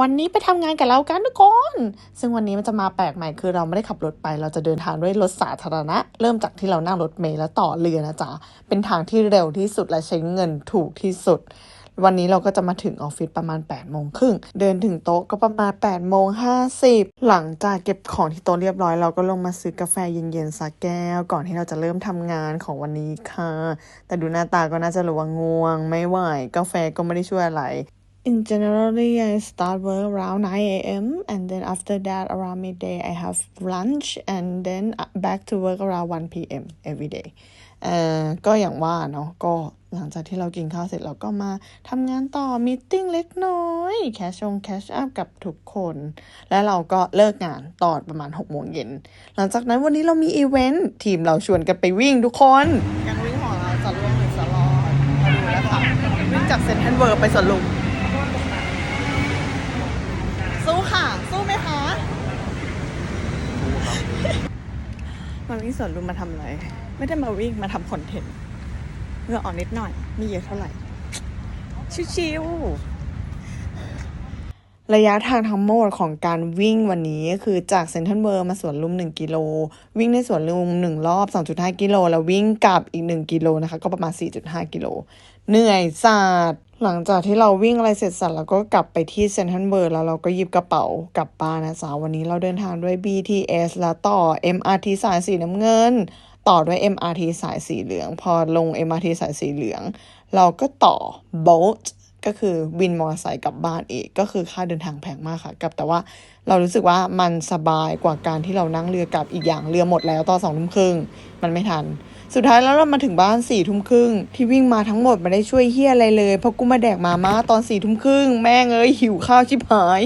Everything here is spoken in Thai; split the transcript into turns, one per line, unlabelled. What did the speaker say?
วันนี้ไปทำงานกับเรากันทุกคน ซึ่งวันนี้มันจะมาแปลกใหม่คือเราไม่ได้ขับรถไป เราจะเดินทางด้วยรถสาธารณะ เริ่มจากที่เรานั่งรถเมล์แล้วต่อเรือนะจ๊ะ เป็นทางที่เร็วที่สุดและใช้เงินถูกที่สุด วันนี้เราก็จะมาถึงออฟฟิศประมาณ8ปดโมงครึ่ง เดินถึงโต๊ะก็ประมาณ8ปดโมงห้าสิบหลังจากเก็บของที่โต๊ะเรียบร้อยเราก็ลงมาซื้อกาแฟเย็นๆสักแก้ว ก่อนที่เราจะเริ่มทำงานของวันนี้ค่ะ แต่ดูหน้าตาก็น่าจะรู้ว่าง่วง ไม่ไหวกาแฟก็ไม่ได้ช่วยอะไร In generally, I start work around 9 a.m. and then after that, around midday, I have lunch and then back to work around 1 p.m. every day. เอ่อก็อย่างว่าเนาะก็หลังจากที่เรากินข้าวเสร็จเราก็มาทำงานต่อมีติ้งเล็กน้อยแคชชงแคชอัพกับทุกคน แล้วเราก็เลิกงานตอนประมาณ6โมงเย็น หลังจากนั้นวันนี้เรามีอีเวนต์ทีมเราชวนกันไปวิ่งทุกคนการวิ่งของเราจะล่วงหรือจะรอดมาดูนะคะวิ่งจากเซนทรัลเวิร์ไปสวนลุม สู้ค่ะ สู้ไหมคะ มาวิ่งสวนลุมมาทำอะไร ไม่ได้มาวิ่งมาทำคอนเทนต์เงื่อออกนิดหน่อย ไม่เยอะเท่าไหร่ ชิวๆ ระยะทางทั้งหมดของการวิ่งวันนี้คือจากเซนทรัลเวิร์มาสวนลุม 1 กิโล วิ่งในสวนลุม 1 รอบ 2.5 กิโล แล้ววิ่งกลับอีก 1 กิโลนะคะ ก็ประมาณ 4.5 กิโล เหนื่อยสาดหลังจากที่เราวิ่งอะไรเสร็จสับเราก็กลับไปที่เซนทรัลเวิร์แล้วเราก็หยิบกระเป๋ากลับบ้านนะจ๊ะวันนี้เราเดินทางด้วย BTS แล้วต่อ MRT สายสีน้ำเงิน ต่อด้วย MRT สายสีเหลือง พอลง MRT สายสีเหลือง เราก็ต่อ Bolt ก็คือวินมอเตอร์ไซค์กลับบ้านอีก ก็คือค่าเดินทางแพงมากค่ะกลับแต่ว่าเรารู้สึกว่ามันสบายกว่าการที่เรานั่งเรือกลับอีกอย่างเรือหมดแล้วตอนสองทุ่มครึ่งมันไม่ทัน สุดท้ายแล้วเรามาถึงบ้านสี่ทุ่มครึ่งที่วิ่งมาทั้งหมดไม่ได้ช่วยเฮียอะไรเลยเพราะกูมาแดกมาม่าตอนสี่ทุ่มครึ่งแม่งเอ้ยหิวข้าวชิบหาย